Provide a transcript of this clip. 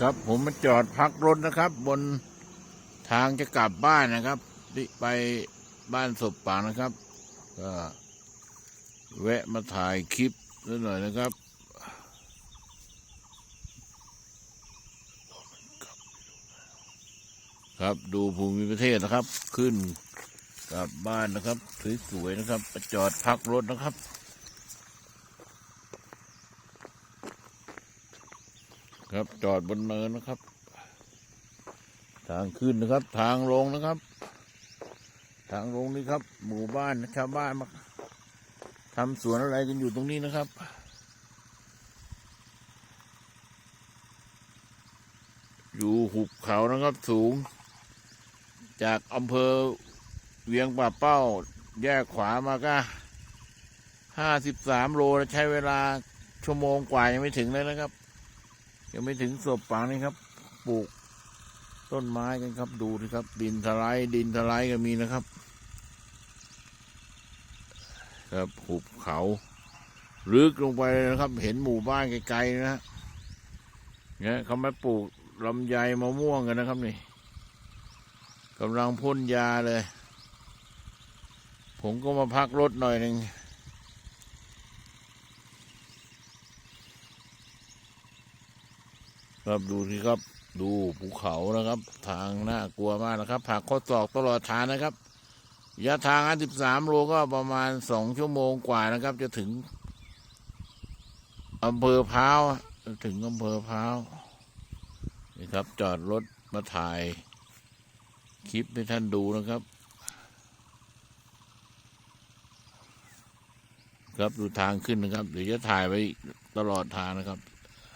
ครับ ผมมาจอดพักรถนะครับ บนทางจะกลับบ้านนะครับที่ไปบ้านศพป่านะครับ ก็แวะมาถ่ายคลิปนิดหน่อยนะครับ ครับดูภูมิประเทศนะครับ ขึ้นกลับบ้านนะครับสวยๆนะครับจอดพักรถนะครับ ครับ จอดบนเนินนะครับ ทางขึ้นนะครับ ทางลงนะครับ ทางลงนี่ครับ หมู่บ้านชาวบ้านมาทำสวนอะไรกันอยู่ตรงนี้นะครับอยู่หุบเขานะครับสูง จากอำเภอเวียงป่าเป้า แยกขวามาก็ห้าสิบสามโลใช้เวลาชั่วโมงกว่ายังไม่ถึงเลยนะครับ ยังไม่ถึงศพป่านี่ครับ ปลูกต้นไม้กันครับ ดูสิครับ ดินทลายดินทลายก็มีนะครับ ครับหุบเขา ลึกลงไปเลยนะครับ เห็นหมู่บ้านไกลๆนะฮะเนี่ยเขามาปลูกลำไยมะม่วงกันนะครับนี่กำลังพ่นยาเลย ผมก็มาพักรถหน่อยหนึ่ง ครับดูสิครับ ดูภูเขานะครับ ทางน่ากลัวมากนะครับผักข้อศอกตลอดทางนะครับระยะทาง13โลก็ประมาณสองชั่วโมงกว่านะครับ จะถึงอำเภอพร้าวถึงอำเภอพร้าวนี่ครับ จอดรถมาถ่าย คลิปให้ท่านดูนะครับ ครับดูทางขึ้นนะครับ เดี๋ยวจะถ่ายไว้ตลอดทางนะครับ